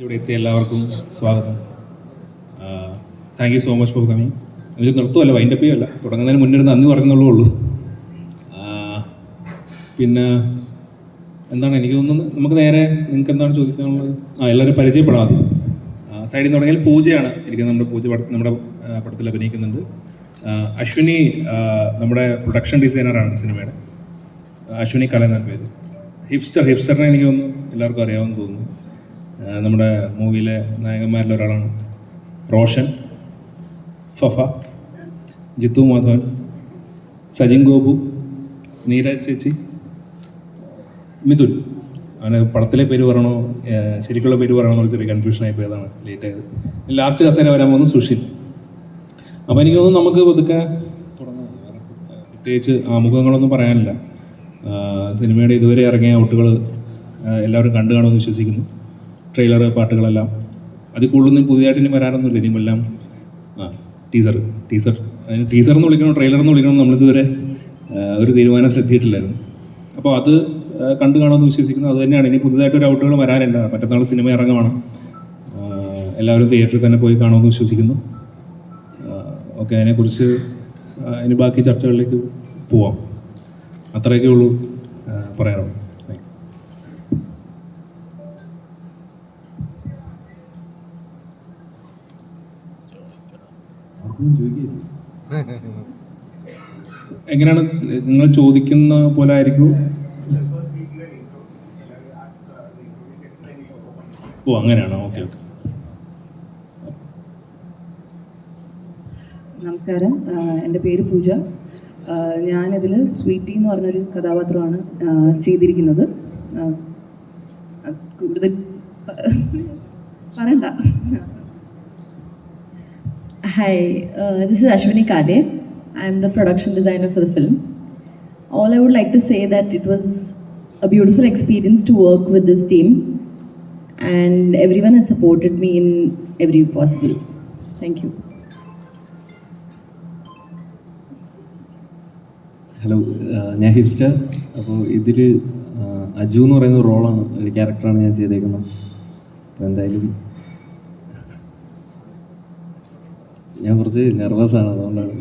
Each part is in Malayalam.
ഇവിടെ എത്തിയ എല്ലാവർക്കും സ്വാഗതം. Thank you so much for coming എനിക്ക് നിർത്തുമല്ല വൈൻഡപ്പ് ചെയ്യല്ല. തുടങ്ങുന്നതിന് മുന്നേ ഒരു നന്ദി പറഞ്ഞെന്നുള്ളൂ ഉള്ളൂ. പിന്നെ എന്താണ് എനിക്ക് തോന്നുന്നത് നമുക്ക് നേരെ നിങ്ങൾക്ക് എന്താണ് ചോദിക്കാനുള്ളത്? ആ എല്ലാവരും പരിചയപ്പെടാം ആദ്യം. സൈഡിൽ നിന്ന് തുടങ്ങിയാൽ പൂജയാണ് എനിക്ക് നമ്മുടെ പൂജ നമ്മുടെ പടത്തിൽ അഭിനയിക്കുന്നുണ്ട്. അശ്വിനി നമ്മുടെ പ്രൊഡക്ഷൻ ഡിസൈനറാണ് സിനിമയുടെ. അശ്വിനി കല പേര്. ഹിപ്സ്റ്റർ ഹിപ്സ്റ്ററിനെ എനിക്ക് തോന്നുന്നു എല്ലാവർക്കും അറിയാമെന്ന് തോന്നുന്നു. നമ്മുടെ മൂവിയിലെ നായകന്മാരിൽ ഒരാളാണ് റോഷൻ ഫഫ ജിത്തു മാധവൻ സജിൻ ഗോപു നീരജ് ചേച്ചി മിഥുൻ. അവന് പടത്തിലെ പേര് പറയണോ ശരിക്കുള്ള പേര് പറയണോ ചെറിയ കൺഫ്യൂഷൻ ആയി പോയതാണ് ലേറ്റ് ആയത്. ലാസ്റ്റ് കസേര വരാൻ പോകുന്നത് സുഷിൻ. അപ്പോൾ എനിക്ക് തോന്നുന്നു നമുക്ക് പതുക്കെ തുടങ്ങാം. പ്രത്യേകിച്ച് ആമുഖങ്ങളൊന്നും പറയാനില്ല. സിനിമയുടെ ഇതുവരെ ഇറങ്ങിയ ഔട്ടുകൾ എല്ലാവരും കണ്ടു കാണുമെന്ന് വിശ്വസിക്കുന്നു. ട്രെയിലർ പാട്ടുകളെല്ലാം. അതിൽ കൂടുതലൊന്നും പുതിയതായിട്ട് ഇനി വരാനൊന്നുമില്ല ഇനിയും എല്ലാം ആ ടീസർ ടീസർ അതിന് ടീസർ എന്ന് വിളിക്കണം ട്രെയിലർ എന്ന് വിളിക്കണം നമ്മളിതുവരെ ഒരു തീരുമാനത്തിലെത്തിയിട്ടില്ലായിരുന്നു അപ്പോൾ അത് കണ്ടു കാണുമെന്ന് വിശ്വസിക്കുന്നു. അത് തന്നെയാണ്. ഇനി പുതുതായിട്ടൊരു ഔട്ടുകൾ വരാനില്ല. മറ്റന്നാൾ സിനിമ ഇറങ്ങുവാണ്. എല്ലാവരും തിയേറ്ററിൽ തന്നെ പോയി കാണുമെന്ന് വിശ്വസിക്കുന്നു. ഓക്കെ. അതിനെക്കുറിച്ച് ഇനി ബാക്കി ചർച്ചകളിലേക്ക് പോവാം. അത്രയൊക്കെ ഉള്ളൂ ആ, പറയാനുള്ളത് Thank you. എങ്ങനെയാണ് നിങ്ങൾ ചോദിക്കുന്ന പോലെ ആയിരിക്കും? ഓ അങ്ങനെയാണോ? Okay okay. നമസ്കാരം. എന്റെ പേര് പൂജ. ഞാനതിൽ സ്വീറ്റി എന്ന് പറഞ്ഞൊരു കഥാപാത്രമാണ് ചെയ്തിരിക്കുന്നത്. കൂടുതൽ പറയണ്ട. Hi, uh, this is Ashwini Kade. I am the production designer for the film. All I would like to say that it was a beautiful experience to work with this team, and everyone has supported me in every possible. Thank you. Hello ഞാൻ ഹിപ്സ്റ്റർ അപ്പോൾ ഇതിൽ അജു എന്ന് പറയുന്ന റോളാണ് ഒരു ക്യാരക്ടറാണ് ഞാൻ ചെയ്തേക്കുന്നത് അപ്പോൾ എന്തായാലും ഞാൻ കുറച്ച് നെർവസ് ആണ് അതുകൊണ്ടാണ്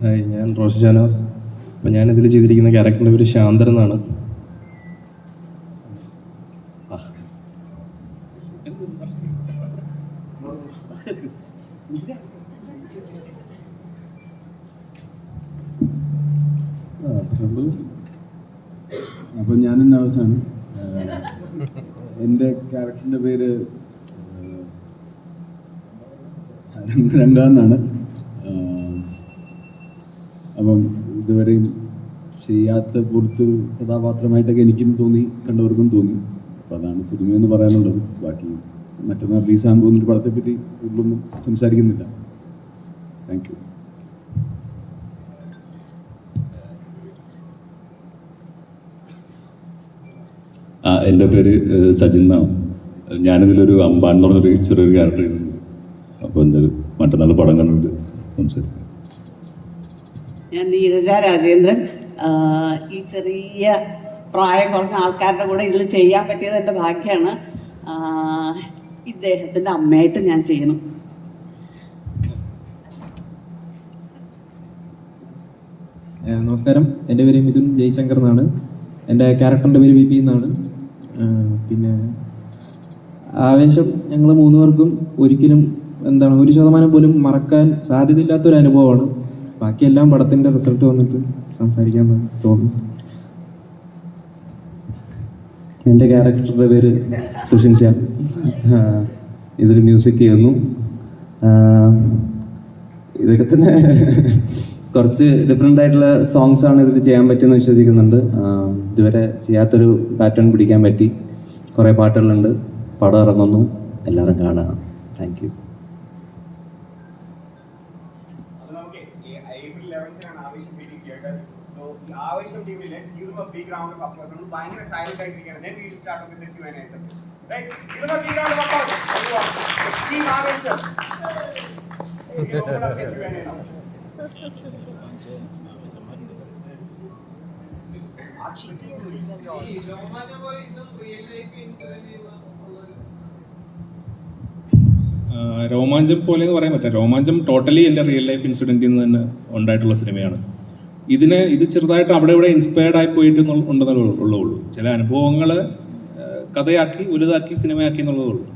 ഹായ് ഞാൻ റോഷൻ ഷാനാസ് ഞാൻ ഇതിൽ ചെയ്തിരിക്കുന്ന ക്യാരക്ടറിന്റെ പേര് ശാന്തൻ എന്നാണ്. അപ്പം ഞാൻ നവസാണ് എന്റെ ക്യാരക്ടറിന്റെ പേര് രണ്ടാമെന്നാണ് അപ്പം ഇതുവരെയും ചെയ്യാത്ത പുറത്ത് കഥാപാത്രമായിട്ടൊക്കെ എനിക്കും തോന്നി കണ്ടവർക്കും തോന്നി. അപ്പോൾ അതാണ് പുതുമയെന്ന് പറയാനുള്ളത്. ബാക്കി മറ്റന്നാൾ റിലീസാകാൻ പോകുന്നൊരു പടത്തെപ്പറ്റി കൂടുതലൊന്നും സംസാരിക്കുന്നില്ല. താങ്ക് യു എന്റെ പേര് സജിൻ എന്നാണ്. ഞാനിതിലൊരു അമ്പാൻ എന്ന് പറഞ്ഞൊരു ചെറിയൊരു ക്യാരക്ടർ ചെയ്തിട്ടുണ്ട് അപ്പോൾ എന്തായാലും മറ്റന്നാൾ പടം കണ്ടിട്ട് സംസാരിക്കാം. ഞാൻ നീരജ രാജേന്ദ്രൻ. ഈ ചെറിയ പ്രായം കുറഞ്ഞ ആൾക്കാരുടെ കൂടെ ഇതിൽ ചെയ്യാൻ പറ്റിയത് എന്റെ ഭാഗ്യമാണ് ഇദ്ദേഹത്തിന്റെ അമ്മയായിട്ട് ഞാൻ ചെയ്യണം നമസ്കാരം. എന്റെ പേര് മിഥുൻ ജയശങ്കർ എന്നാണ്. എന്റെ ക്യാരക്ടറിന്റെ പേര് വി പി എന്നാണ് പിന്നെ ആവേശം ഞങ്ങൾ മൂന്ന് പേർക്കും ഒരിക്കലും എന്താണ് ഒരു ശതമാനം പോലും മറക്കാൻ സാധ്യതയില്ലാത്തൊരു അനുഭവമാണ്. ബാക്കിയെല്ലാം പടത്തിന്റെ റിസൾട്ട് വന്നിട്ട് സംസാരിക്കാൻ തോന്നുന്നു. എന്റെ ക്യാരക്ടറുടെ പേര് സുഷിൻ ഷാ. ഇതൊരു മ്യൂസിക് ചെയ്യുന്നു. ഇതൊക്കെ തന്നെ കുറച്ച് ഡിഫറെന്റ് ആയിട്ടുള്ള സോങ്സ് ആണ് ഇതിൽ ചെയ്യാൻ പറ്റുമെന്ന് വിശ്വസിക്കുന്നുണ്ട്. ഇതുവരെ ചെയ്യാത്തൊരു പാറ്റേൺ പിടിക്കാൻ പറ്റി. കുറേ പാട്ടുകളുണ്ട്. പടം ഇറങ്ങുന്നു. എല്ലാവരും കാണുക. താങ്ക് യു ఏప్రిల్ లెవెన్త్ నేను ఆవేశం మీటింగ్ లీడర్స్ సో ఈ Aavesham TV let's give a big round of applause మనం భయంకర సైలెంట్ అయిపోయారు నేను వీళ్ళు స్టార్ట్ అవుతుంది తెలిసి ఆయన sir right give a big round of applause team ఆవేశం ఆక్షి సింగల్ జాస్ ఈ రోమానే మరి ఇంత రియల్ లైఫ్ ఇన్సర్వ్యూ രോമാഞ്ചം പോലെ എന്ന് പറയാൻ പറ്റില്ല. രോമാഞ്ചം ടോട്ടലി എന്റെ റിയൽ ലൈഫ് ഇൻസിഡന്റിൽ നിന്ന് തന്നെ ഉണ്ടായിട്ടുള്ള സിനിമയാണ്. ഇതിന് ഇത് ചെറുതായിട്ട് അവിടെ ഇവിടെ ഇൻസ്പയർഡ് ആയി പോയിട്ട് ഉണ്ടെന്നുള്ളൂ ഉള്ളൂ. ചില അനുഭവങ്ങൾ കഥയാക്കി വലുതാക്കി സിനിമയാക്കി എന്നുള്ളതേ ഉള്ളൂ.